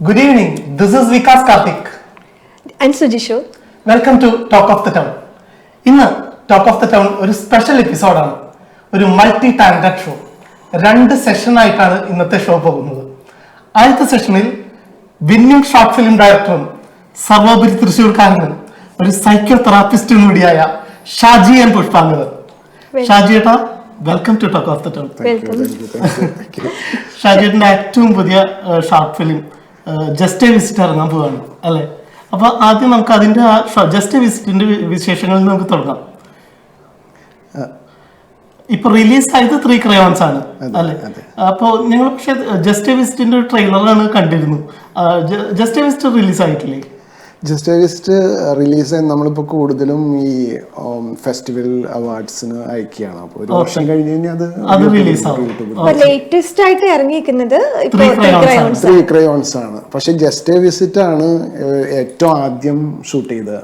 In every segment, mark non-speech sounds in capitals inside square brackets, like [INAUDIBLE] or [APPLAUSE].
Good evening. This is Vikas Karthik. And സുജിഷു welcome to talk of the town ഇന്ന് talk of the town ഒരു special എപ്പിസോഡാണ് ഒരു multi talented show രണ്ട് സെഷനായിട്ടാണ് ഇന്നത്തെ show പോകുന്നത്. ആദ്യത്തെ സെഷനിൽ വിന്നിംഗ് ഷോർട്ട് ഫിലിം ഡയറക്ടറും സർവോപരി തൃശ്ശൂർക്കാരനും ഒരു സൈക്കോ തെറാപ്പിസ്റ്റും കൂടിയായ ഷാജി എൻ പുഷ്പാങ്കർ. ഷാജി ഏട്ടാ welcome to talk of the town ഷാജിയുടെ ഏറ്റവും പുതിയ short film just a visit ഇറങ്ങാൻ പോവാണ് അല്ലെ? അപ്പൊ ആദ്യം നമുക്ക് അതിന്റെ ആ ജസ്റ്റ് വിസിറ്റിന്റെ വിശേഷങ്ങളിൽ നമുക്ക് തുടങ്ങാം. ഇപ്പൊ റിലീസ് ആയത് ത്രീ ക്രയോൺസ് ആണ് അല്ലെ? അപ്പോ ഞങ്ങൾ പക്ഷെ ജസ്റ്റ് എ വിസിറ്റിന്റെ ട്രെയിലറാണ് കണ്ടിരുന്നു. ജസ്റ്റ് എ വിസിറ്റ് റിലീസ് ആയിട്ടില്ലേ? ജസ്റ്റ് വിസ്റ്റ് റിലീസ് നമ്മളിപ്പോൾ കൂടുതലും ഈ ഫെസ്റ്റിവൽ അവാർഡ്സിന് അയക്കുകയാണ്. അപ്പോൾ ഒരു വർഷം കഴിഞ്ഞ് കഴിഞ്ഞാൽ അത് അത് റിലീസ് ആവും. അപ്പൊ ലേറ്റസ്റ്റ് ആയിട്ട് ഇറങ്ങിയിരിക്കുന്നത്. ത്രീ ക്രയോൺസ് ആണ്. പക്ഷെ ജസ്റ്റ് വിസിറ്റ് ആണ് ഏറ്റവും ആദ്യം ഷൂട്ട് ചെയ്തത്.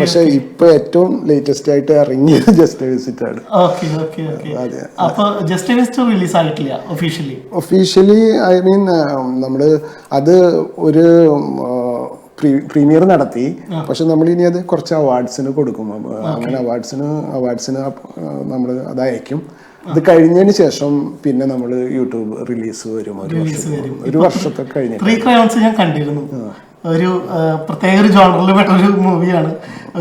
പക്ഷെ ഇപ്പൊ ഏറ്റവും ലേറ്റസ്റ്റ് ആയിട്ട് ഇറങ്ങിയത് [LAUGHS] ജസ്റ്റ് വിസിറ്റ് ആണ്. ഓക്കെ ഓക്കെ ഓക്കെ അതെ. അപ്പൊ ജസ്റ്റ് എ വിസിറ്റ് റിലീസ് ആയിട്ടില്ല ഒഫീഷ്യലി ഒഫീഷ്യലി ഐ മീൻ നമ്മൾ അത് ഒരു പ്രീമിയർ നടത്തി. പക്ഷെ നമ്മൾ ഇനി അത് കുറച്ച് അവാർഡ്സിന് കൊടുക്കും. അങ്ങനെ അവാർഡ്സിന് അവാർഡ്സിന് നമ്മൾ അത് അയക്കും അത് കഴിഞ്ഞതിന് ശേഷം പിന്നെ നമ്മൾ യൂട്യൂബ് റിലീസ് വരും ഒരു ഒരു വർഷത്തെ കഴിഞ്ഞ് ത്രീ ക്രയോൺസ് ഞാൻ കണ്ടിരുന്നു. ഒരു പ്രത്യേക ഒരു ജോണറിൽ പെട്ട ഒരു മൂവിയാണ്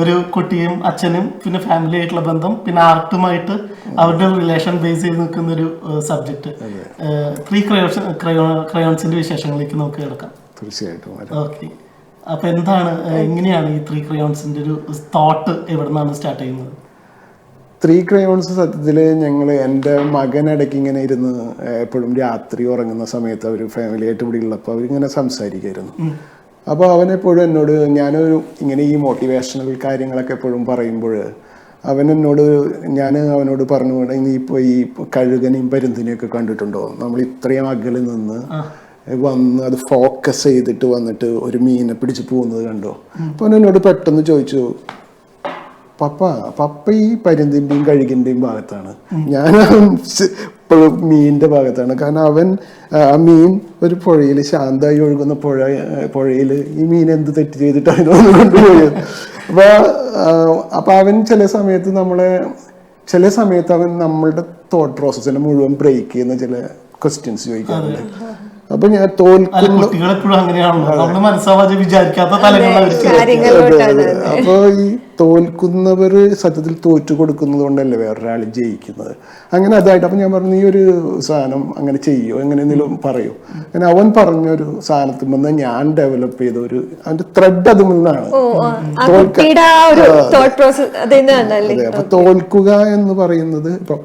ഒരു കുട്ടിയും അച്ഛനും പിന്നെ ഫാമിലി ആയിട്ടുള്ള ബന്ധം പിന്നെ ആർട്ടുമായിട്ട് അവരുടെ റിലേഷൻ ബേസ് ചെയ്ത് നിൽക്കുന്ന ഒരു സബ്ജക്ട് ത്രീ ക്രയോൺസ് ക്രയോൺസിന്റെ വിശേഷങ്ങളിലേക്ക് നമുക്ക് കിടക്കാം. തീർച്ചയായിട്ടും. ഓക്കെ അപ്പൊ എന്താണ് എങ്ങനെയാണ് ഈ ത്രീ ക്രയോൺസിന്റെ ഒരു തോട്ട് എവിടെ നിന്നാണ് സ്റ്റാർട്ട് ചെയ്യുന്നത്? ത്രീ ക്രയോൺസ് സത്യത്തിൽ ഞങ്ങൾ എന്റെ മകൻ ഇടയ്ക്ക് ഇങ്ങനെ ഇരുന്ന് എപ്പോഴും രാത്രി ഉറങ്ങുന്ന സമയത്ത് അവർ ഫാമിലിയായിട്ട് ഇവിടെ ഉള്ളപ്പോൾ അവരിങ്ങനെ സംസാരിക്കായിരുന്നു. അപ്പോൾ അവനെപ്പോഴും എന്നോട് ഞാനൊരു ഇങ്ങനെ ഈ മോട്ടിവേഷണൽ കാര്യങ്ങളൊക്കെ എപ്പോഴും പറയുമ്പോൾ അവൻ എന്നോട് ഞാൻ അവനോട് പറഞ്ഞു നീ ഇപ്പോൾ ഈ കഴുകനെയും പരുന്തിനെയൊക്കെ കണ്ടിട്ടുണ്ടോ? നമ്മൾ ഇത്രയും അകലിൽ നിന്ന് വന്ന് അത് ഫോക്കസ് ചെയ്തിട്ട് വന്നിട്ട് ഒരു മീനെ പിടിച്ച് പോകുന്നത് കണ്ടോ? അപ്പോൾ എന്നോട് പെട്ടെന്ന് ചോദിച്ചു പപ്പ പപ്പ ഈ പരുന്തിന്റെയും കഴുകിന്റെയും ഭാഗത്താണ്. ഞാൻ മീനിന്റെ ഭാഗത്താണ്. കാരണം അവൻ ആ, മീൻ ഒരു പുഴയിൽ ശാന്തമായി ഒഴുകുന്ന പുഴ പുഴയിൽ ഈ മീൻ എന്ത് തെറ്റ് ചെയ്തിട്ടാണ് കൊണ്ടുപോയത്? അപ്പൊ ആ, അപ്പൊ അവൻ ചില സമയത്ത് നമ്മളെ ചില സമയത്ത് അവൻ നമ്മളുടെ തോട്ട് പ്രോസസ്സിനെ മുഴുവൻ ബ്രേക്ക് ചെയ്യുന്ന ചില ക്വസ്റ്റ്യൻസ് ചോദിക്കാറുണ്ട്. അപ്പൊ ഞാൻ തോൽക്കുന്നു അപ്പൊ ഈ തോൽക്കുന്നവര് സത്യത്തിൽ തോറ്റു കൊടുക്കുന്നത് കൊണ്ടല്ലേ വേറൊരാൾ ജയിക്കുന്നത്? അങ്ങനെ അതായിട്ട് അപ്പൊ ഞാൻ പറഞ്ഞു ഈ ഒരു സാധനം അങ്ങനെ ചെയ്യോ? എങ്ങനെ എന്തെങ്കിലും പറയോ? അങ്ങനെ അവൻ പറഞ്ഞൊരു സാധനത്തിൽ നിന്ന് ഞാൻ ഡെവലപ്പ് ചെയ്ത ഒരു അതിന്റെ ത്രെഡ് അതിൽ നിന്നാണ് അതെ അപ്പൊ തോൽക്കുക എന്ന് പറയുന്നത് ഇപ്പൊ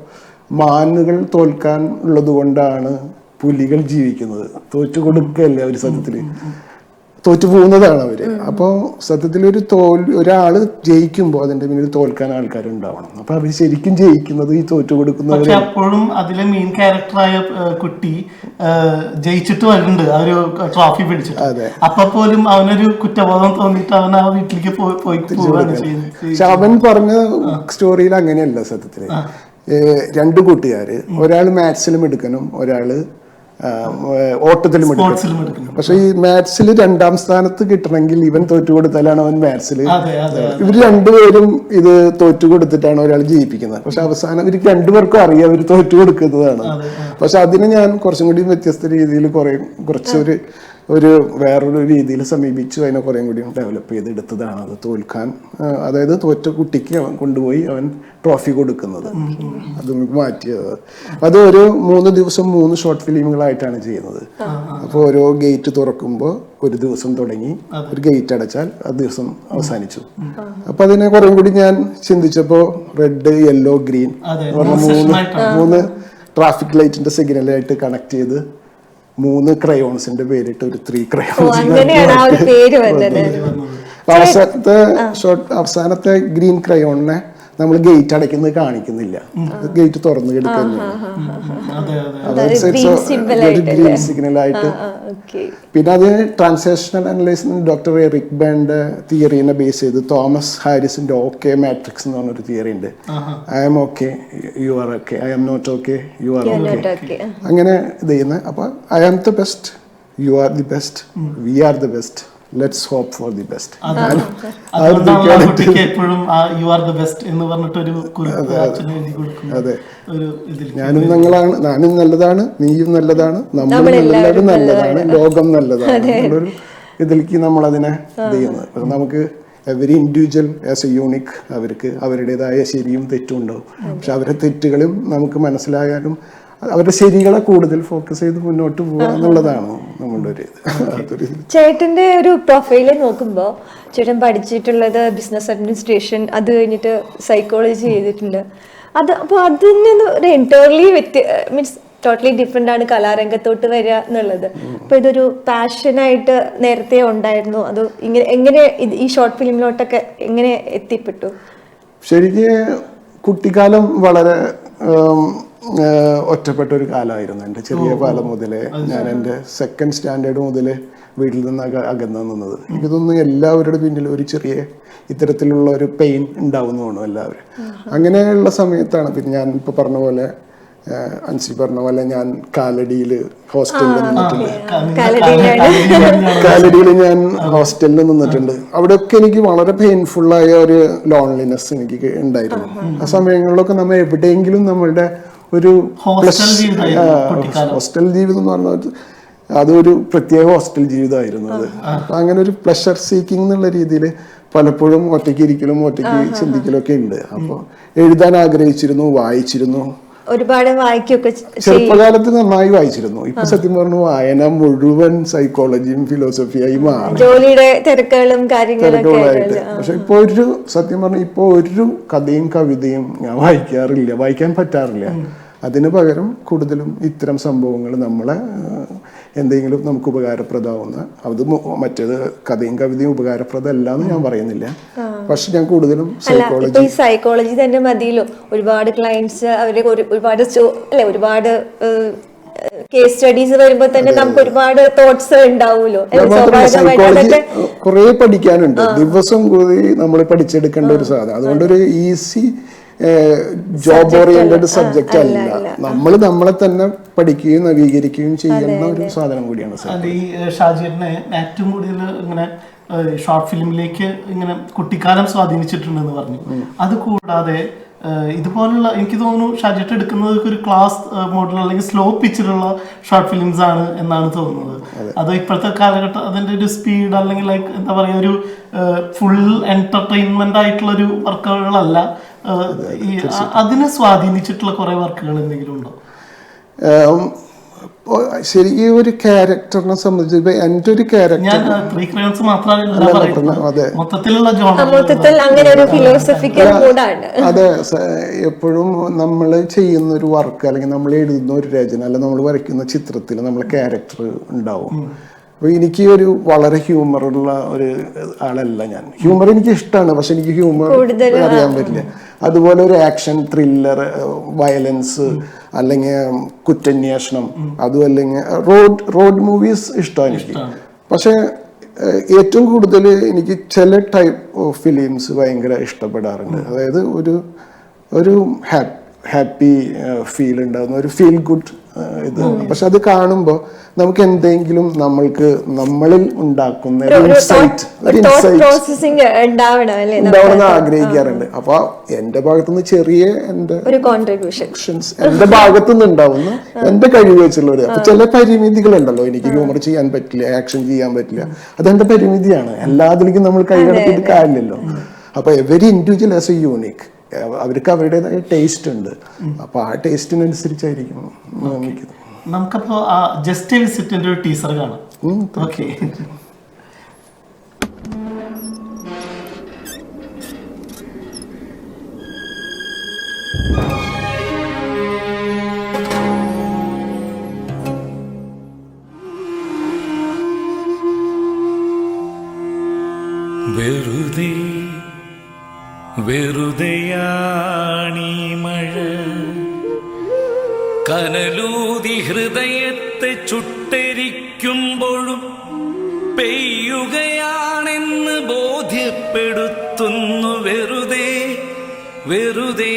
മാനുകൾ തോൽക്കാൻ ഉള്ളത് കൊണ്ടാണ് പുലികൾ ജീവിക്കുന്നത്. തോറ്റു കൊടുക്കുകയല്ലേ അവർ സത്യത്തിൽ തോറ്റു പോകുന്നതാണ് അവർ. അപ്പോ സത്യത്തിൽ ഒരു തോൽ ഒരാൾ ജയിക്കുമ്പോൾ അതിന്റെ പിന്നിൽ തോൽക്കാൻ ആൾക്കാരുണ്ടാവണം. അപ്പൊ അവർ ശരിക്കും ജയിക്കുന്നത് ഈ തോറ്റു കൊടുക്കുന്ന അപ്പോഴും അതിലെ മെയിൻ ക്യാരക്ടറായ കുട്ടി ജയിച്ചിട്ട് വരുന്നുണ്ട്. ആ ഒരു ട്രോഫി പിടിച്ചിട്ട്. അതെ. അപ്പൊ പോലും അവനൊരു കുറ്റബോധം തോന്നിയിട്ട് അവൻ ആ വീട്ടിലേക്ക് പോയി പക്ഷെ അവൻ പറഞ്ഞ സ്റ്റോറിയിൽ അങ്ങനെയല്ല സത്യത്തിൽ. രണ്ട് കൂട്ടുകാര് ഒരാൾ മാത്സിലും എടുക്കണം ഒരാൾ ഓട്ടത്തിലും പക്ഷെ ഈ മാത്സിൽ രണ്ടാം സ്ഥാനത്ത് കിട്ടണമെങ്കിൽ ഇവൻ തോറ്റു കൊടുത്താലാണ് അവൻ മാത്സിൽ അതെ അതെ ഇവർ രണ്ടുപേരും ഇത് തോറ്റു കൊടുത്തിട്ടാണ് ഒരാൾ ജയിപ്പിക്കുന്നത്. പക്ഷെ അവസാനം ഇവർക്ക് രണ്ടുപേർക്കും അറിയാം അവർ തോറ്റു കൊടുക്കുന്നതാണ്. പക്ഷെ അതിന് ഞാൻ കുറച്ചും കൂടി വ്യത്യസ്ത രീതിയിൽ കുറെ കുറച്ചൊരു ഒരു വേറൊരു രീതിയിൽ സമീപിച്ചു. അതിനെ കുറേ കൂടി ഡെവലപ്പ് ചെയ്തെടുത്തതാണ്. അത് തോൽക്കാൻ അതായത് തോറ്റ കുട്ടിക്ക് അവൻ കൊണ്ടുപോയി അവൻ ട്രോഫി കൊടുക്കുന്നത്. അത് മാറ്റിയത്. അത് ഒരു മൂന്ന് ദിവസം മൂന്ന് ഷോർട്ട് ഫിലിമുകളായിട്ടാണ് ചെയ്യുന്നത്. അപ്പോൾ ഓരോ ഗേറ്റ് തുറക്കുമ്പോൾ ഒരു ദിവസം തുടങ്ങി ഒരു ഗേറ്റ് അടച്ചാൽ ആ ദിവസം അവസാനിച്ചു. അപ്പൊ അതിനെ കുറേ കൂടി ഞാൻ ചിന്തിച്ചപ്പോൾ റെഡ് യെല്ലോ ഗ്രീൻ മൂന്ന് മൂന്ന് ട്രാഫിക് ലൈറ്റിന്റെ സിഗ്നലായിട്ട് കണക്ട് ചെയ്ത് മൂന്ന് ക്രയോൺസിന്റെ പേരിട്ട് ഒരു ത്രീ ക്രയോൺസ് അവസാനത്തെ ഷോർട്ട് അവസാനത്തെ ഗ്രീൻ ക്രയോണിനെ നമ്മൾ ഗേറ്റ് അടയ്ക്കുന്നത് കാണിക്കുന്നില്ല. ഗേറ്റ് തുറന്നു കിടക്കുന്നു? സിഗ്നൽ ആയിട്ട് പിന്നെ അത് ട്രാൻസാക്ഷണൽ അനലൈസിന് ഡോക്ടർ എറിക് ബാൻഡ് തിയറീനെ ബേസ് ചെയ്ത് തോമസ് ഹാരിസിന്റെ ഓക്കെ മാട്രിക്സ് എന്ന് പറഞ്ഞൊരു തിയറി ഉണ്ട്. I'm okay you are okay I'm not okay you are okay okay അങ്ങനെ ഇത് ചെയ്യുന്നത്. അപ്പൊ I am the best you are the best we are the best let's hope for the best എപ്പോഴും ആ you are the best എന്ന് പറഞ്ഞിട്ടൊരു അതെ. ഒരു ഇതിൽ ഞാനും ഞങ്ങളാണ് ഞാനും നല്ലതാണ് നീയും നല്ലതാണ് നമ്മളും നല്ലതാണ് നല്ലതാണ്. ലോകം നല്ലതാണ് എന്നുള്ളൊരു ഇതിലേക്ക് നമ്മൾ അതിനെ ഇത് ചെയ്യുന്നത് അപ്പൊ നമുക്ക് every individual as a unique അവർക്ക് അവരുടേതായ ശരിയും തെറ്റും ഉണ്ടാവും. പക്ഷെ അവരുടെ തെറ്റുകളും നമുക്ക് മനസ്സിലായാലും അവരുടെ ശരികളെ കൂടുതൽ ഫോക്കസ് ചെയ്ത് മുന്നോട്ട് പോകുക എന്നുള്ളതാണ് നമ്മളുടെ ഒരു ഇത്. ചേട്ടന്റെ ഒരു പ്രൊഫൈൽ നോക്കുമ്പോ ചേട്ടൻ പഠിച്ചിട്ടുള്ളത് ബിസിനസ് അഡ്മിനിസ്ട്രേഷൻ അത് കഴിഞ്ഞിട്ട് സൈക്കോളജി ചെയ്തിട്ടുണ്ട്. അത് അപ്പോൾ അതിൽ നിന്ന് ഒരു എന്റയർലി വ്യത്യ മീൻസ് ടോട്ടലി ഡിഫറെന്റ് ആണ് കലാരംഗത്തോട്ട് വരിക എന്നുള്ളത്. അപ്പോൾ ഇതൊരു പാഷനായിട്ട് നേരത്തെ ഉണ്ടായിരുന്നു. അത് ഇങ്ങനെ എങ്ങനെ ഈ ഷോർട്ട് ഫിലിമിലോട്ടൊക്കെ എങ്ങനെ എത്തിപ്പെട്ടു? ശരിക്ക് കുട്ടിക്കാലം വളരെ ഒറ്റപ്പെട്ട ഒരു കാലമായിരുന്നു. എന്റെ ചെറിയ കാലം മുതലേ ഞാൻ എന്റെ സെക്കൻഡ് സ്റ്റാൻഡേർഡ് മുതലേ വീട്ടിൽ നിന്ന് അക അകന്നു നിന്നത്. എനിക്ക് തോന്നുന്നു എല്ലാവരുടെ പിന്നിൽ ഒരു ചെറിയ ഇത്തരത്തിലുള്ള ഒരു പെയിൻ ഉണ്ടാവുന്നതാണ് എല്ലാവരും. അങ്ങനെയുള്ള സമയത്താണ് പിന്നെ ഞാൻ ഇപ്പോൾ പറഞ്ഞ പോലെ അൻസി പറഞ്ഞ പോലെ ഞാൻ കാലടിയിൽ ഹോസ്റ്റലിൽ നിന്നിട്ടുണ്ട്. കാലടിയിൽ ഞാൻ ഹോസ്റ്റലിൽ നിന്നിട്ടുണ്ട്. അവിടെയൊക്കെ എനിക്ക് വളരെ പെയിൻഫുള്ളായ ആയ ഒരു ലോൺലിനെസ് എനിക്ക് ഉണ്ടായിരുന്നു. ആ സമയങ്ങളിലൊക്കെ നമ്മൾ എവിടെയെങ്കിലും നമ്മളുടെ ഒരു ഹോസ്റ്റൽ ജീവിതം എന്ന് പറഞ്ഞാൽ അതൊരു പ്രത്യേക ഹോസ്റ്റൽ ജീവിതമായിരുന്നു അത്. അങ്ങനെ ഒരു പ്ലഷർ സീക്കിംഗ് എന്നുള്ള രീതിയിൽ പലപ്പോഴും ഒറ്റയ്ക്ക് ഇരിക്കലും ഒറ്റയ്ക്ക് ചിന്തിക്കലും ഒക്കെ ഉണ്ട്. അപ്പോൾ എഴുതാൻ ആഗ്രഹിച്ചിരുന്നു വായിച്ചിരുന്നു. ഒരുപാട് വായിക്കുകയൊക്കെ ചെറുപ്പകാലത്ത് നന്നായി വായിച്ചിരുന്നു. ഇപ്പൊ സത്യം പറഞ്ഞു വായന മുഴുവൻ സൈക്കോളജിയും ഫിലോസഫിയായി മാറി. ജോലിയുടെ തിരക്കുകളും കാര്യങ്ങളും തിരക്കുകളായിട്ട്. പക്ഷെ ഇപ്പൊ ഒരു സത്യം പറഞ്ഞു ഇപ്പൊ ഒരു കഥയും കവിതയും ഞാൻ വായിക്കാറില്ല. വായിക്കാൻ പറ്റാറില്ല. അതിനു പകരം കൂടുതലും ഇത്തരം സംഭവങ്ങൾ നമ്മളെ എന്തെങ്കിലും നമുക്ക് ഉപകാരപ്രദമാവുന്ന അത് മറ്റേത് കഥയും കവിതയും ഉപകാരപ്രദമല്ല എന്ന് ഞാൻ പറയുന്നില്ല. പക്ഷെ ഞാൻ കൂടുതലും സൈക്കോളജി സൈക്കോളജി തന്നെ മതിയല്ലോ. ഒരുപാട് ക്ലയൻസ് അവരെ ഒരുപാട് അല്ലെ ഒരുപാട് കേസ് സ്റ്റഡീസ് വരുമ്പോ തന്നെ നമുക്ക് ഒരുപാട് തോട്ട്സ് ഉണ്ടാവുമല്ലോ. കുറെ പഠിക്കാനുണ്ട്. ദിവസം കൂടി നമ്മൾ പഠിച്ചെടുക്കേണ്ട ഒരു സാധനം. അതുകൊണ്ട് ഒരു ഈസി ജോബ് ഓറിയന്റഡ് സബ്ജക്റ്റ് അല്ല. നമ്മൾ നമ്മളെ തന്നെ പഠിക്കുകയും നവീകരിക്കുകയും ചെയ്യുന്ന ഒരു സാധനം കൂടിയാണ് സർ. അത് ഈ ഏറ്റവും കൂടുതൽ ഇങ്ങനെ ഷോർട്ട് ഫിലിമിലേക്ക് ഇങ്ങനെ കുട്ടിക്കാലം സ്വാധീനിച്ചിട്ടുണ്ടെന്ന് പറഞ്ഞു. അത് കൂടാതെ ഇതുപോലുള്ള എനിക്ക് തോന്നുന്നു ഷാജറ്റ് എടുക്കുന്നത് ഒരു ക്ലാസ് മോഡൽ അല്ലെങ്കിൽ സ്ലോ പിച്ചിലുള്ള ഷോർട്ട് ഫിലിംസ് ആണ് എന്നാണ് തോന്നുന്നത്. അത്. ഇപ്പോഴത്തെ കാലഘട്ടം അതിന്റെ ഒരു സ്പീഡ് അല്ലെങ്കിൽ ലൈക്ക് എന്താ പറയുക ഒരു ഫുൾ എന്റർടൈൻമെന്റ് ആയിട്ടുള്ള ഒരു വർക്കുകളല്ല അതിനെ സ്വാധീനിച്ചിട്ടുള്ള കുറെ വർക്കുകൾ എന്തെങ്കിലും ഉണ്ടോ? ശരി ഈ ശരിക്കും ഒരു ക്യാരക്ടറിനെ സംബന്ധിച്ച് ഇപ്പൊ എന്റെ ഒരു ക്യാരക്ടർ അതെ. മൊത്തത്തിലുള്ള ആ, ജോണർ മൊത്തത്തിൽ അങ്ങനെ ഒരു ഫിലോസഫിക്കൽ മൂഡാണ്. അതെ എപ്പോഴും നമ്മൾ ചെയ്യുന്ന ഒരു വർക്ക് അല്ലെങ്കിൽ നമ്മൾ എഴുതുന്ന ഒരു രചന അല്ലെങ്കിൽ നമ്മൾ വരയ്ക്കുന്ന ചിത്രത്തിൽ നമ്മൾ ക്യാരക്ടർ ഉണ്ടാവും. അപ്പൊ എനിക്ക് ഒരു വളരെ ഹ്യൂമറുള്ള ഒരു ആളല്ല ഞാൻ. ഹ്യൂമർ എനിക്ക് ഇഷ്ടമാണ് പക്ഷെ എനിക്ക് ഹ്യൂമർ അറിയാൻ പറ്റില്ല. അതുപോലെ ഒരു ആക്ഷൻ ത്രില്ലർ വയലൻസ് അല്ലെങ്കിൽ കുറ്റന്വേഷണം അതും അല്ലെങ്കിൽ റോഡ് റോഡ് മൂവീസ് ഇഷ്ടമാണ് എനിക്ക്. പക്ഷെ ഏറ്റവും കൂടുതൽ എനിക്ക് ചില ടൈപ്പ് ഓഫ് ഫിലിംസ് ഭയങ്കര ഇഷ്ടപ്പെടാറുണ്ട്. അതായത് ഒരു ഒരു ഹാപ്പി ഫീൽ ഉണ്ടാകുന്ന ഒരു ഫീൽ ഗുഡ് ഇത് പക്ഷെ അത് കാണുമ്പോൾ നമുക്ക് എന്തെങ്കിലും നമ്മൾക്ക് നമ്മളിൽ ഉണ്ടാക്കുന്ന ഒരു ഇൻസൈറ്റ് ഒരു ഇൻസൈറ്റ് പ്രോസസ്സിങ് ഉണ്ടാവണം ആഗ്രഹിക്കാറുണ്ട്. അപ്പൊ എന്റെ ഭാഗത്തുനിന്ന് ചെറിയ എന്റെ കോൺട്രിബ്യൂഷൻസ് കോൺട്രിബ്യൂഷൻ എന്റെ ഭാഗത്തുനിന്ന് ഉണ്ടാവുന്ന എന്റെ കഴിവ് വെച്ചുള്ള ഒരു അപ്പൊ ചില പരിമിതികളുണ്ടല്ലോ എനിക്ക് ഹ്യൂമർ ചെയ്യാൻ പറ്റില്ല ആക്ഷൻ ചെയ്യാൻ പറ്റില്ല. അതെന്റെ പരിമിതിയാണ്. എല്ലാത്തിലേക്കും നമ്മൾ കൈകടത്തിയിട്ട് കാര്യമില്ലല്ലോ. അപ്പൊ every individual as a unique അവർക്ക് അവരുടേതായ ടേസ്റ്റ് ഉണ്ട്. അപ്പൊ ആ ടേസ്റ്റിനനുസരിച്ചായിരിക്കും നമുക്കപ്പോ ആ ജസ്റ്റ് വിസിറ്റിന്റെ ഒരു ടീസർ കാണാം. ഓക്കെ വെറുതെ വെറുതെയാണീ മഴ കനലൂതി ഹൃദയത്തെ ചുട്ടരിക്കുമ്പോഴും പെയ്യുകയാണെന്ന് ബോധ്യപ്പെടുത്തുന്നു വെറുതെ വെറുതെ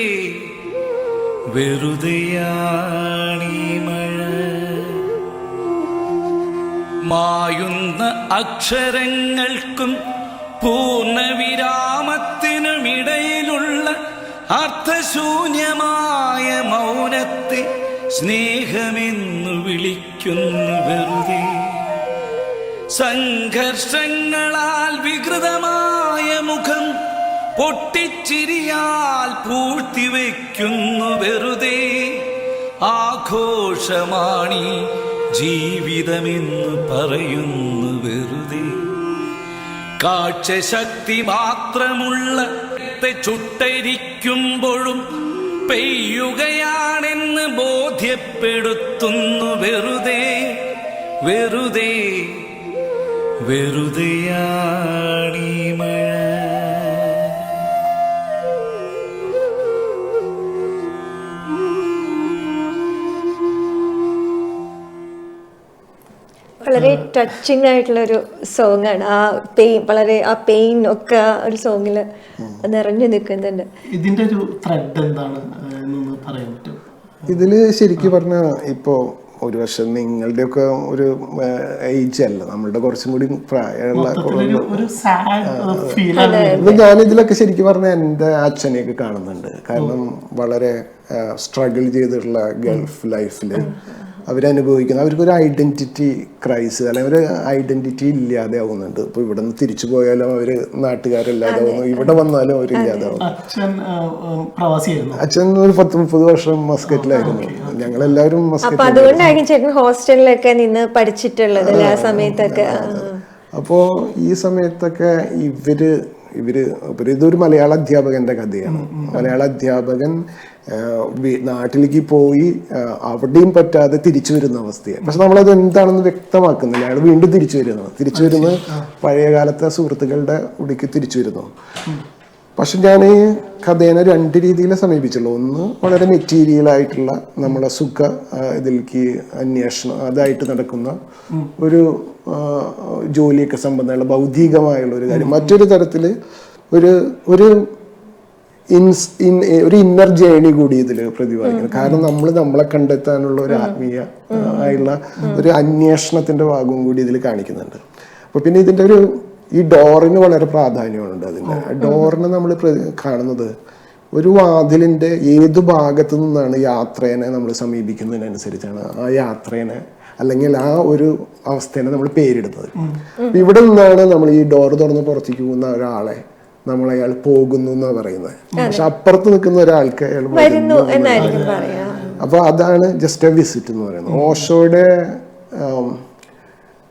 വെറുതെയാണീ മഴ മായുന്ന അക്ഷരങ്ങൾക്കും പൂർണവിരാമത്തിനുമിടയിലുള്ള അർത്ഥശൂന്യമായ മൗനത്തെ സ്നേഹമെന്നു വിളിക്കുന്നു വെറുതെ. സംഘർഷങ്ങളാൽ വികൃതമായ മുഖം പൊട്ടിച്ചിരിയാൽ പൂഴ്ത്തിവെക്കുന്നു വെറുതെ. ആഘോഷമാണി ജീവിതമെന്ന് പറയുന്നു വെറുതെ. കാഴ്ചശക്തി മാത്രമുള്ള ചുട്ടരിക്കുമ്പോഴും പെയ്യുകയാണെന്ന് ബോധ്യപ്പെടുത്തുന്നു. വെറുതെ വെറുതെ വെറുതെയാണീ മഴ. വളരെ ടച്ചിങ് ആയിട്ടുള്ള ഒരു സോങ് ആണ്. ആ പെയിൻ വളരെ ആ പെയിൻ ഒക്കെ ആ ഒരു സോങ്ങിൽ നിറഞ്ഞു നിൽക്കുന്നുണ്ട്. ഇതിന്റെ ഒരു ത്രെഡ് എന്താണ് പറയാൻ പറ്റും? ഇതിൽ ശരിക്കും പറഞ്ഞ ഇപ്പോ ഒരു വർഷം നിങ്ങളുടെയൊക്കെ ഒരു ഏജ് അല്ല. നമ്മളുടെ കുറച്ചും കൂടി പ്രായമുള്ള ഞാൻ ഇതിലൊക്കെ ശരിക്കും പറഞ്ഞ എന്റെ അച്ഛനെയൊക്കെ കാണുന്നുണ്ട്. കാരണം വളരെ സ്ട്രഗിൾ ചെയ്തിട്ടുള്ള ഗൾഫ് ലൈഫിൽ അവരനുഭവിക്കുന്ന അവർക്കൊരു ഐഡന്റിറ്റി ക്രൈസ് അല്ലെങ്കിൽ ഒരു ഐഡന്റിറ്റി ഇല്ലാതെ ആവുന്നുണ്ട് ഇപ്പോൾ ഇവിടെ നിന്ന് തിരിച്ചു പോയാലും അവർ അവർ നാട്ടുകാരില്ലാതാവുന്നു ഇവിടെ വന്നാലും അവർ അച്ഛൻ ആവുന്നു അച്ഛൻ ഒരു പത്ത് മുപ്പത് വർഷം മസ്കറ്റിലായിരുന്നു. ഞങ്ങളെല്ലാവരും മസ്കറ്റ് അതുകൊണ്ടായിരിക്കും ചേട്ടൻ ഹോസ്റ്റലിലൊക്കെ നിന്ന് പഠിച്ചിട്ടുള്ളത് ആ സമയത്തൊക്കെ? അപ്പോൾ ഈ സമയത്തൊക്കെ ഇവർ ഇവർ ഇതൊരു മലയാള അധ്യാപകന്റെ കഥയാണ്. മലയാള അധ്യാപകൻ നാട്ടിലേക്ക് പോയി അവിടെയും പറ്റാതെ തിരിച്ചു വരുന്ന അവസ്ഥയാണ് പക്ഷെ നമ്മളത് എന്താണെന്ന് വ്യക്തമാക്കുന്നില്ല. അയാൾ വീണ്ടും തിരിച്ചു വരുന്നു. തിരിച്ചു വരുന്ന പഴയ കാലത്തെ സുഹൃത്തുക്കളുടെ ഉടിക്ക് തിരിച്ചു വരുന്നു. പക്ഷെ ഞാൻ ഈ കഥേനെ രണ്ട് രീതിയിൽ സമീപിച്ചുള്ളൂ. ഒന്ന് വളരെ മെറ്റീരിയൽ ആയിട്ടുള്ള നമ്മളെ സുഖ ഇതിലേക്ക് അന്വേഷണം അതായിട്ട് നടക്കുന്ന ഒരു ജോലിയൊക്കെ സംബന്ധമുള്ള ഭൗതികമായുള്ള ഒരു കാര്യം. മറ്റൊരു തരത്തിൽ ഒരു ഒരു ഇൻസ് ഇൻ ഒരു ഇന്നർ ജേണി കൂടി ഇതിൽ പ്രതിപാദിക്കുന്നത് കാരണം നമ്മൾ നമ്മളെ കണ്ടെത്താനുള്ള ഒരു ആത്മീയ ആയുള്ള ഒരു അന്വേഷണത്തിന്റെ ഭാഗവും കൂടി ഇതിൽ കാണിക്കുന്നുണ്ട്. അപ്പൊ പിന്നെ ഇതിന്റെ ഒരു ഈ ഡോറിന് വളരെ പ്രാധാന്യമുണ്ട് അതിന്റെ ഡോറിന് നമ്മൾ കാണുന്നത് ഒരു വാതിലിന്റെ ഏത് ഭാഗത്തു നിന്നാണ് യാത്രേനെ നമ്മൾ സമീപിക്കുന്നതിനനുസരിച്ചാണ് ആ യാത്രേനെ അല്ലെങ്കിൽ ആ ഒരു അവസ്ഥേനെ നമ്മൾ പേരിടുന്നത്. ഇവിടെ നിന്നാണ് നമ്മൾ ഈ ഡോർ തുറന്ന് പുറത്തേക്ക് പോകുന്ന ഒരാളെ നമ്മൾ അയാൾ പോകുന്നു എന്നാണ് പറയുന്നത്. പക്ഷെ അപ്പുറത്ത് നിൽക്കുന്ന ഒരാൾക്ക് അയാൾ വരുന്നു വരുന്നു എന്നായിരിക്കും പറയാ. അപ്പൊ അതാണ് ജസ്റ്റ് എ വിസിറ്റ് എന്ന് പറയുന്നത്. ഓഷോയുടെ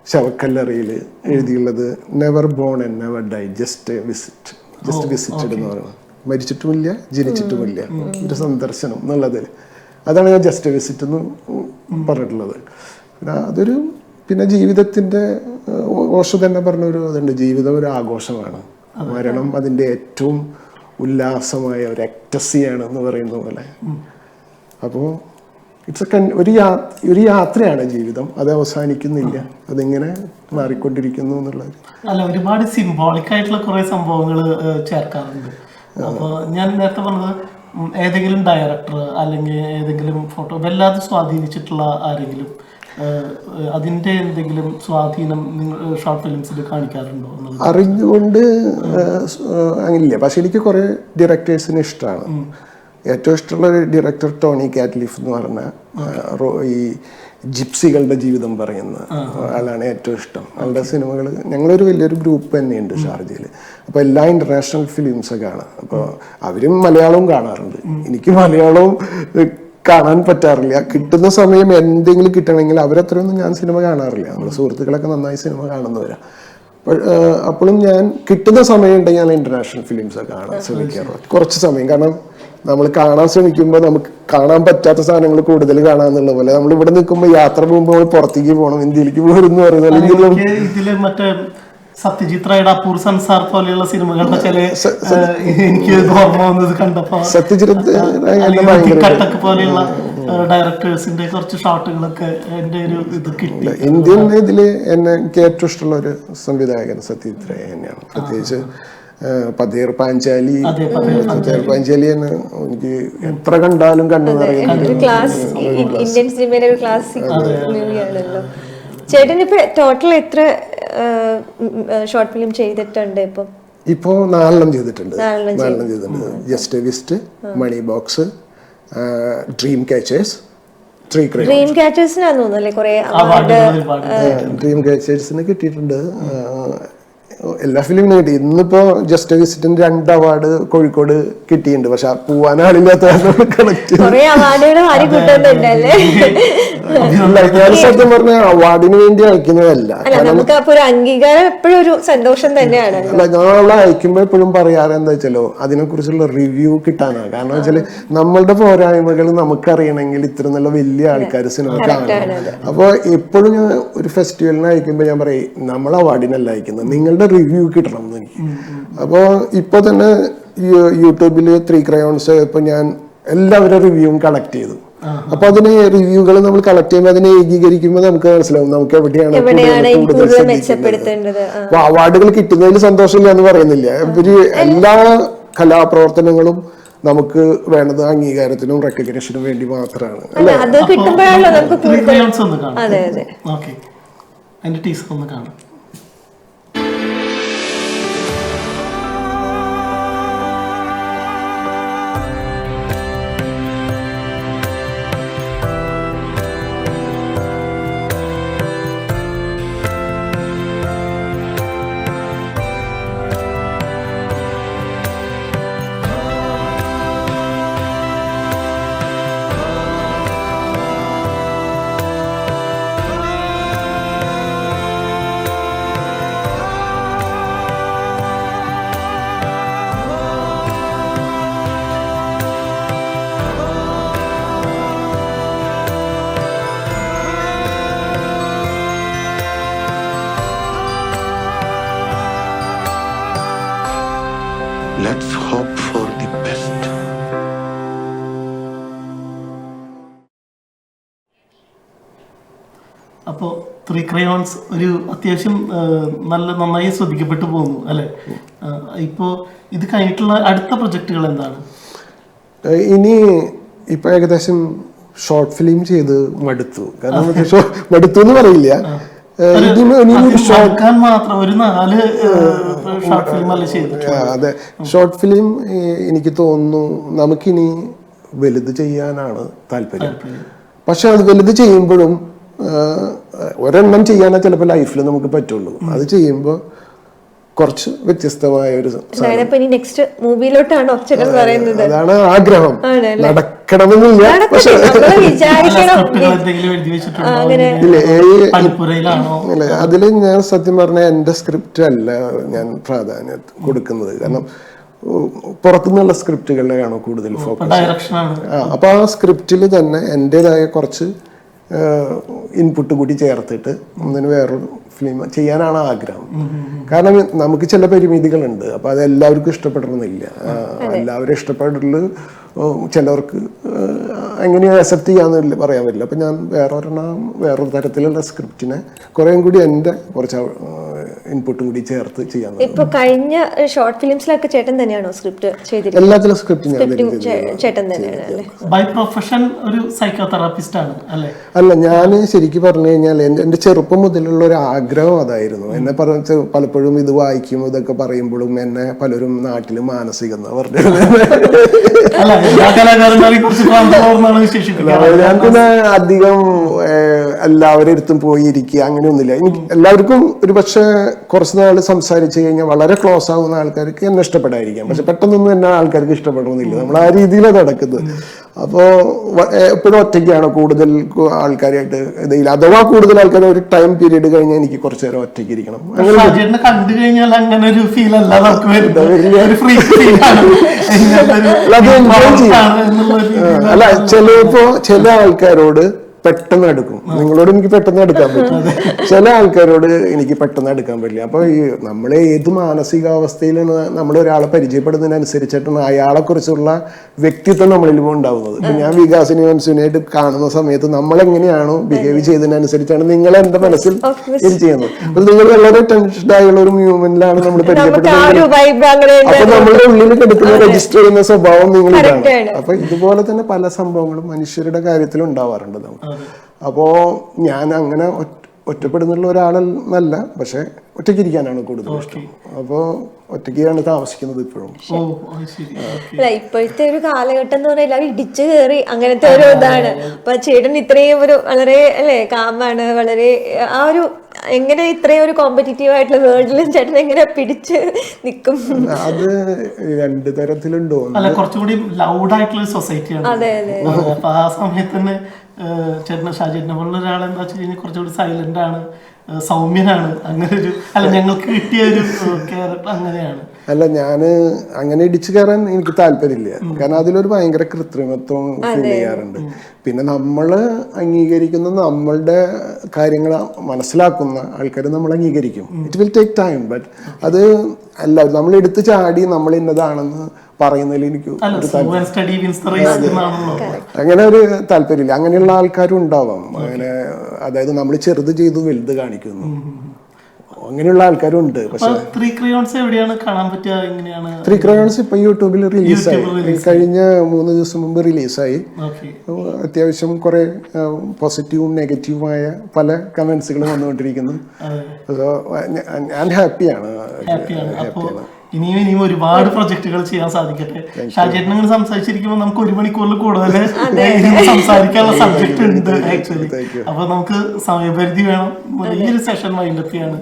ശവക്കല്ലറിയിൽ എഴുതിയുള്ളത് never born and never die just a visit just visited എന്ന് പറയുന്നത്. മരിച്ചിട്ടുമില്ല ജനിച്ചിട്ടുമില്ല. ഒരു സന്ദർശനം എന്നുള്ളത്. അതാണ് ഞാൻ ജസ്റ്റ് വിസിറ്റ് എന്ന് പറഞ്ഞിട്ടുള്ളത്. പിന്നെ അതൊരു പിന്നെ ജീവിതത്തിന്റെ ഏഹ്, ഓഷോ തന്നെ പറഞ്ഞൊരു അതുണ്ട്. ജീവിതം ഒരു ആഘോഷമാണ്. മരണം അതിന്റെ ഏറ്റവും ഉല്ലാസമായ ഒരു എക്ടസിയാണ് എന്ന് പറയുന്ന പോലെ. അപ്പോൾ ഇറ്റ്സ് എ ഒരു യാ ഒരു യാത്രയാണ് ജീവിതം. അത് അവസാനിക്കുന്നില്ല. അതിങ്ങനെ മാറിക്കൊണ്ടിരിക്കുന്നു എന്നുള്ളത്. അല്ല ഒരുപാട് സിംബോളിക് ആയിട്ടുള്ള കുറേ സംഭവങ്ങൾ ചേർക്കാറുണ്ട്. അപ്പോൾ ഞാൻ നേരത്തെ പറഞ്ഞത് ഏതെങ്കിലും ഡയറക്ടർ അല്ലെങ്കിൽ ഏതെങ്കിലും ഫോട്ടോ വല്ലാതെ സ്വാധീനിച്ചിട്ടുള്ള ആരെങ്കിലും അതിന്റെ എന്തെങ്കിലും സ്വാധീനം നിങ്ങൾ ഷോർട്ട് ഫിലിംസിൽ കാണിക്കാറുണ്ടോ അറിഞ്ഞുകൊണ്ട് അങ്ങനില്ല പക്ഷെ എനിക്ക് കുറെ ഡയറക്ടേഴ്സിന് ഇഷ്ടമാണ് ഏറ്റവും ഇഷ്ടമുള്ള ഒരു ഡയറക്ടർ ടോണി കാറ്റ്ലിഫ് എന്ന് പറഞ്ഞ ഈ ജിപ്സികളുടെ ജീവിതം പറയുന്ന ആളാണ് ഏറ്റവും ഇഷ്ടം. ആളുടെ സിനിമകൾ ഞങ്ങളൊരു വലിയൊരു ഗ്രൂപ്പ് തന്നെയുണ്ട് ഷാർജയിൽ. അപ്പോൾ എല്ലാ ഇന്റർനാഷണൽ ഫിലിംസൊക്കെ കാണാം. അപ്പോൾ അവരും മലയാളവും കാണാറുണ്ട്. എനിക്ക് മലയാളവും കാണാൻ പറ്റാറില്ല. കിട്ടുന്ന സമയം എന്തെങ്കിലും കിട്ടണമെങ്കിൽ അവരത്രയൊന്നും ഞാൻ സിനിമ കാണാറില്ല. നമ്മുടെ സുഹൃത്തുക്കളൊക്കെ നന്നായി സിനിമ കാണുന്നവരാ. അപ്പോഴും ഞാൻ കിട്ടുന്ന സമയം ഉണ്ടെങ്കിൽ ഞാൻ ഇന്റർനാഷണൽ ഫിലിംസ് കാണാൻ ശ്രമിക്കാറുണ്ട് കുറച്ച് സമയം. കാരണം നമ്മൾ കാണാൻ ശ്രമിക്കുമ്പോൾ നമുക്ക് കാണാൻ പറ്റാത്ത സാധനങ്ങൾ കൂടുതൽ കാണാന്നുള്ള പോലെ. നമ്മൾ ഇവിടെ നിൽക്കുമ്പോൾ യാത്ര പോകുമ്പോൾ പുറത്തേക്ക് പോകണം ഇന്ത്യയിലേക്ക് പോകുന്നു പറയുന്നത് അല്ലെങ്കിൽ സത്യജിത് റായുടെ അപൂർ സംസാർ പോലെയുള്ള സിനിമകളുടെ ചില എനിക്ക് ഓർമ്മ വന്നത് കണ്ടപ്പോ കട്ടക്ക് പോലെയുള്ള ഡയറക്ടേഴ്സിന്റെ കുറച്ച് ഷോട്ടുകളൊക്കെ എന്റെ ഒരു ഇത് കിട്ടി. ഇന്ത്യൻ ഇതിൽ എന്നെ എനിക്ക് ഏറ്റവും ഇഷ്ടമുള്ള ഒരു സംവിധായകൻ സത്യജിത് റേ തന്നെയാണ്. പ്രത്യേകിച്ച് പതേർ പാഞ്ചാലി അതെ, പതേർ പാഞ്ചാലി. എന്ന് എനിക്ക് എത്ര കണ്ടാലും കണ്ടു നിറയുന്ന ഒരു ക്ലാസ് ഇന്ത്യൻ സിനിമയിലെ ഒരു ക്ലാസിക് മൂവിയാണല്ലോ ചേട്ടൻ ഇപ്പൊ ടോട്ടൽ എത്ര ഷോർട്ട് ഫിലിം ചെയ്തിട്ടുണ്ട് ഇപ്പം. ഇപ്പോ നാലെണ്ണം ചെയ്തിട്ടുണ്ട്. നാലെണ്ണം ചെയ്തിട്ടുണ്ട്. Just visit money box dream cry dream ക്യാച്ചേഴ്സിനാന്ന് തോന്നുന്നല്ലേ കുറെ അവാർഡ് ഡ്രീം കാച്ചേഴ്സിന് കിട്ടിയിട്ടുണ്ട്. എല്ലാ ഫിലിമിനും കിട്ടി ഇന്നിപ്പോ ജസ്റ്റ് വിസിറ്റിന് രണ്ട് അവാർഡ് കോഴിക്കോട് കിട്ടിയിട്ടുണ്ട്. പക്ഷെ ആ ഞാൻ സത്യം പറഞ്ഞ അവാർഡിന് വേണ്ടി അയക്കുന്നതല്ല. അയക്കുമ്പോ അംഗീകാരം എപ്പോഴും ഒരു സന്തോഷം തന്നെയാണ് അയക്കുമ്പോൾ എപ്പോഴും പറയാറ് എന്താ വെച്ചാലോ അതിനെ കുറിച്ചുള്ള റിവ്യൂ കിട്ടാനാണ് കാരണം വെച്ചാൽ നമ്മളുടെ പോരായ്മകൾ നമുക്കറിയണമെങ്കിൽ ഇത്ര നല്ല വലിയ ആൾക്കാർ സിനിമ കാണണം. അപ്പൊ എപ്പോഴും ഞാൻ ഒരു ഫെസ്റ്റിവലിന് അയക്കുമ്പോൾ ഞാൻ പറയും നമ്മൾ അവാർഡിനല്ല അയക്കുന്നത്. നിങ്ങളുടെ റിവ്യൂ കിട്ടണം എന്ന് എനിക്ക്. അപ്പോൾ ഇപ്പൊ തന്നെ യൂട്യൂബിൽ യൂട്യൂബിൽ ത്രീ ക്രയോൺസ് ഇപ്പൊ ഞാൻ എല്ലാവരുടെ റിവ്യൂവും കളക്ട് ചെയ്തു. അപ്പൊ അതിന് റിവ്യൂകൾ നമ്മൾ കളക്ട് ചെയ്യുമ്പോൾ അതിനെ ഏകീകരിക്കുമ്പോൾ നമുക്ക് മനസ്സിലാവും നമുക്ക് എവിടെയാണ്. അപ്പൊ അവാർഡുകൾ കിട്ടുന്നതിൽ സന്തോഷമില്ല എന്ന് പറയുന്നില്ല. ഇവർ എല്ലാ കലാപ്രവർത്തനങ്ങളും നമുക്ക് വേണ്ടത് അംഗീകാരത്തിനും റെക്കഗ്നേഷനും വേണ്ടി മാത്രമാണ്. അല്ല അത് കിട്ടുമ്പോഴാണല്ലോ നമുക്ക് അതെ അതെ. ഓക്കെ. അതിന്റെ ടീസർ ഒന്ന് കാണാം. Let's hope for the best. അപ്പോ ത്രീ ക്രയോൺസ് ഒരു അത്യാവശ്യം നല്ല നന്നായി ശ്രദ്ധിക്കപ്പെട്ടു പോകുന്നു അല്ലെ? ഇപ്പോ ഇത് കഴിഞ്ഞിട്ടുള്ള അടുത്ത പ്രൊജക്ടുകൾ എന്താണ്? ഇനി ഇപ്പൊ ഏകദേശം ഷോർട്ട് ഫിലിം ചെയ്ത് മടുത്തു. കാരണം മടുത്തു എന്ന് പറയില്ല. ഒരു- മാത്രം നാല് ഷോർട്ട് ഫിലിം അല്ല ചെയ്തിട്ടുള്ളത്? അതെ. ഷോർട്ട് ഫിലിം എനിക്ക് തോന്നുന്നു നമുക്കിനി വലുത് ചെയ്യാനാണ് താല്പര്യം. പക്ഷെ അത് വലുത് ചെയ്യുമ്പോഴും ഒരെണ്ണം ചെയ്യാനാ ചിലപ്പോൾ ലൈഫിൽ നമുക്ക് പറ്റുള്ളൂ. അത് ചെയ്യുമ്പോൾ കുറച്ച് വ്യത്യസ്തമായ ഒരു നെക്സ്റ്റ് മൂവിയിലോട്ടാണ് പറയുന്നത്? അതാണ് ആഗ്രഹം. നടക്കണമെന്നില്ല പക്ഷേ [LAUGHS] ഇല്ല അതിൽ ഞാൻ സത്യം പറഞ്ഞ എന്റെ സ്ക്രിപ്റ്റ് അല്ല ഞാൻ പ്രാധാന്യം കൊടുക്കുന്നത്. കാരണം പുറത്തുനിന്നുള്ള സ്ക്രിപ്റ്റുകളിലാണ് കൂടുതൽ ഫോക്കസ് അപ്പൊ ആ സ്ക്രിപ്റ്റിൽ തന്നെ എന്റെതായ കുറച്ച് ഇൻപുട്ട് കൂടി ചേർത്തിട്ട് ഒന്നിന് വേറൊരു ഫിലിം ചെയ്യാനാണ് ആഗ്രഹം. കാരണം നമുക്ക് ചില പരിമിതികളുണ്ട്. അപ്പൊ അത് എല്ലാവർക്കും ഇഷ്ടപ്പെടണമെന്നില്ല എല്ലാവരും ഇഷ്ടപ്പെടൽ ചിലവർക്ക് എങ്ങനെ അക്സെപ്റ്റ് ചെയ്യാന്ന് പറയാൻ പറ്റില്ല അപ്പൊ ഞാൻ വേറൊരെണ്ണം വേറൊരു തരത്തിലുള്ള സ്ക്രിപ്റ്റിനെ കുറേയും കൂടി എന്റെ കുറച്ച് ഇൻപുട്ടും കൂടി ചേർത്ത് ചെയ്യാൻ ഇപ്പൊ കഴിഞ്ഞ ഷോർട്ട് ഫിലിംസിലൊക്കെ ചേട്ടൻ തന്നെയാണോ സ്ക്രിപ്റ്റ് ചെയ്തിരിക്കുന്നത് എല്ലാത്തിലും സ്ക്രിപ്റ്റ് ഞാൻ. ചേട്ടൻ തന്നെയാണ് അല്ലേ? ബൈ പ്രൊഫഷൻ ഒരു സൈക്കോതെറാപ്പിസ്റ്റ് ആണ് അല്ലേ? അല്ല ഞാൻ ശരിക്കും പറഞ്ഞു കഴിഞ്ഞാൽ എന്റെ എന്റെ ചെറുപ്പം മുതലുള്ള ഒരു ആഗ്രഹം അതായിരുന്നു. എന്നെ പറഞ്ഞ പലപ്പോഴും ഇത് വായിക്കും ഇതൊക്കെ പറയുമ്പോഴും എന്നെ പലരും നാട്ടിൽ മാനസികം എന്ന് ഞാൻ പിന്നെ അധികം എല്ലാവരും എല്ലാവരുടെ അടുത്തും പോയി ഇരിക്കുക അങ്ങനെയൊന്നുമില്ല എനിക്ക് എല്ലാവർക്കും ഒരു പക്ഷേ കുറച്ച് നാൾ സംസാരിച്ച് കഴിഞ്ഞാൽ വളരെ ക്ലോസ് ആവുന്ന ആൾക്കാർക്ക് എന്നെ ഇഷ്ടപ്പെടാതിരിക്കാം പക്ഷെ പെട്ടെന്നൊന്നും എന്നെ ആൾക്കാർക്ക് ഇഷ്ടപ്പെടണമെന്നില്ല. നമ്മൾ ആ രീതിയിലാണ് നടക്കുന്നത്. അപ്പോൾ എപ്പോഴും ഒറ്റയ്ക്കാണ് കൂടുതൽ ആൾക്കാരായിട്ട് ഇതിൽ അഥവാ കൂടുതൽ ആൾക്കാർ ഒരു ടൈം പീരീഡ് കഴിഞ്ഞാൽ എനിക്ക് കുറച്ച് നേരം ഒറ്റയ്ക്ക് ഇരിക്കണം. അങ്ങനെ കണ്ടു കഴിഞ്ഞാൽ ഒരു ഫീൽ [LAUGHS] [LAUGHS] അല്ല ചിലപ്പോ ചില ആൾക്കാരോട് പെട്ടെന്ന് എടുക്കും. നിങ്ങളോട് എനിക്ക് പെട്ടെന്ന് എടുക്കാൻ പറ്റും ചില ആൾക്കാരോട് എനിക്ക് പെട്ടെന്ന് എടുക്കാൻ പറ്റില്ല. അപ്പൊ ഈ നമ്മളെ ഏത് മാനസികാവസ്ഥയിലാണ് നമ്മൾ ഒരാളെ പരിചയപ്പെടുന്നതിനനുസരിച്ചിട്ടാണ് അയാളെ കുറിച്ചുള്ള വ്യക്തിത്വം നമ്മളിൽ ഉണ്ടാവുന്നത്. ഇപ്പൊ ഞാൻ വികാസിനെ മനസ്സിനായിട്ട് കാണുന്ന സമയത്ത് നമ്മൾ എങ്ങനെയാണോ ബിഹേവ് ചെയ്തതിനനുസരിച്ചാണ് നിങ്ങൾ എന്റെ മനസ്സിൽ ഇത് ചെയ്യുന്നത്. അപ്പൊ നിങ്ങൾ വളരെ ടെൻഷൻഡ് ആയുള്ള ഒരു മൂവ്മെന്റിലാണ് നമ്മൾ പരിചയപ്പെടുന്നത്. അപ്പൊ നമ്മളുടെ ഉള്ളിൽ കിടക്കുന്ന രജിസ്റ്റർ ചെയ്യുന്ന സ്വഭാവം നിങ്ങൾ അപ്പൊ ഇതുപോലെ തന്നെ പല സംഭവങ്ങളും മനുഷ്യരുടെ കാര്യത്തിൽ ഉണ്ടാവാറുണ്ട്. നമുക്ക് അപ്പോ ഞാൻ അങ്ങനെ ഒറ്റ- ഒറ്റപ്പെടുന്നുള്ള ഒരാളെന്നല്ല പക്ഷെ ഒറ്റയ്ക്ക് ഇരിക്കാനാണ് കൂടുതൽ ഇഷ്ടം. അപ്പോൾ ഒറ്റയ്ക്കാണ് താമസിക്കുന്നത് ഇപ്പോഴും. അല്ല ഇപ്പോഴത്തെ ഒരു കാലഘട്ടം എന്ന് പറഞ്ഞാൽ എല്ലാവരും ഇടിച്ചു കയറി അങ്ങനത്തെ ഒരു ഇതാണ്. അപ്പൊ ചേട്ടൻ ഇത്രയും ഒരു വളരെ അല്ലേ കാമാണ് വളരെ ആ ഒരു എങ്ങനെ ഇത്രയും ഒരു കോമ്പറ്റീറ്റീവ് ആയിട്ടുള്ള വേൾഡിൽ ചേട്ടൻ എങ്ങനെ പിടിച്ച് നിൽക്കും അത് രണ്ട് തരത്തിലുണ്ടോ. അല്ല കുറച്ചുകൂടി ലൗഡ് ആയിട്ടുള്ള സൊസൈറ്റിയാണ് അതെ, അതെ. അപ്പൊ ആ സമയത്ത് തന്നെ ചേട്ടന ഷാജേട്ടനെ പോലുള്ള ഒരാൾ എന്താ വെച്ച് കഴിഞ്ഞാൽ കുറച്ചുകൂടി സൈലന്റ് ആണ്. സൗമ്യനാണ്. അങ്ങനെ ഒരു അല്ല ഞങ്ങൾക്ക് കിട്ടിയ ഒരു ക്യാരക്ടർ അങ്ങനെയാണ്. അല്ല ഞാൻ അങ്ങനെ ഇടിച്ചു കയറാൻ എനിക്ക് താല്പര്യമില്ല. കാരണം അതിലൊരു ഭയങ്കര കൃത്രിമത്വം ഫീൽ ചെയ്യാറുണ്ട്. പിന്നെ നമ്മൾ അംഗീകരിക്കുന്ന നമ്മളുടെ കാര്യങ്ങൾ മനസ്സിലാക്കുന്ന ആൾക്കാർ നമ്മൾ അംഗീകരിക്കും. It will take time but അത് അല്ല നമ്മൾ എടുത്തു ചാടി നമ്മൾ ഇന്നതാണെന്ന് പറയുന്നതിൽ എനിക്ക് അങ്ങനെ ഒരു താല്പര്യമില്ല. അങ്ങനെയുള്ള ആൾക്കാരും ഉണ്ടാവാം അങ്ങനെ അതായത് നമ്മൾ ചെറുത് ചെയ്ത് വലുത് കാണിക്കുന്നു. അങ്ങനെയുള്ള ആൾക്കാരും ഉണ്ട് പക്ഷേ ത്രീ ക്രിയോൺസ് എവിടെയാണ് കാണാൻ പറ്റുക? എങ്ങനെയാണ്? ത്രീ ക്രയോൺസ് ഇപ്പൊ യൂട്യൂബിൽ റിലീസായി കഴിഞ്ഞ മൂന്ന് ദിവസം മുമ്പ് റിലീസായി അത്യാവശ്യം കുറെ പോസിറ്റീവും നെഗറ്റീവുമായ പല കമന്റ്സുകളും വന്നുകൊണ്ടിരിക്കുന്നു. ഞാൻ ഹാപ്പിയാണ് ഹാപ്പിയാണ് ഇനിയും ഇനിയും ഒരുപാട് പ്രൊജക്ടുകൾ ചെയ്യാൻ സാധിക്കട്ടെ. ഷാജേട്ടൻ ഇങ്ങനെ സംസാരിച്ചിരിക്കുമ്പോൾ നമുക്ക് ഒരു മണിക്കൂറിൽ കൂടുതൽ [LAUGHS] സംസാരിക്കാനുള്ള സബ്ജക്ട് ഉണ്ട് ആക്ച്വലി അപ്പൊ നമുക്ക് സമയപരിധി വേണം. വലിയൊരു സെഷൻ വൈൻഡപ്പിയാണ്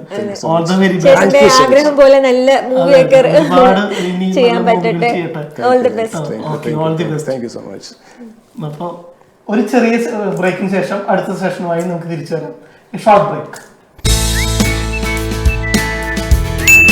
ഓൾ ദ വെരി ചേട്ടന്റെ ആഗ്രഹം പോലെ നല്ല മൂവിയൊക്കെ ഒരുപാട് [LAUGHS] ചെയ്യാൻ പറ്റട്ടെ. All the best okay all the best thank you so much അപ്പോൾ ഒരു ചെറിയ ബ്രേക്കിന് ശേഷം അടുത്ത സെഷനുമായി നമുക്ക് തിരിച്ചു വരാം. Short break